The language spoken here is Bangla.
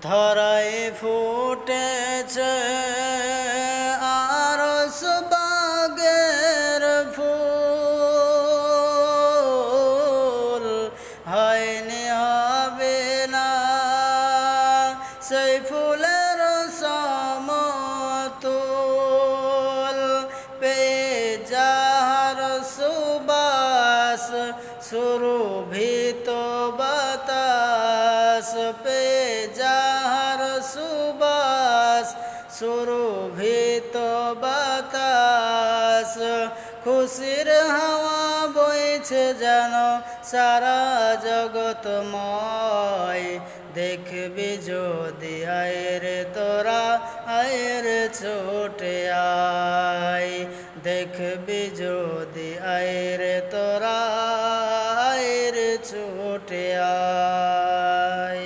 ধরাই ফুটেছে আরস বাগের ফুল। হয়নি হবে না সেই ফুলের সমতুল। পে যাহার সুবাস, সুরভিত বাতাস পে যাহার সুবাস, সুরভিত বাতাস। খুশির হাওয়া বইছে যেন সারা জগতময় দেখবি যদি আয়ের তোরা, আয়ের ছোটে আয়। দেখবি যদি আয়ের তোরা, আয়ের ছোটে আয়।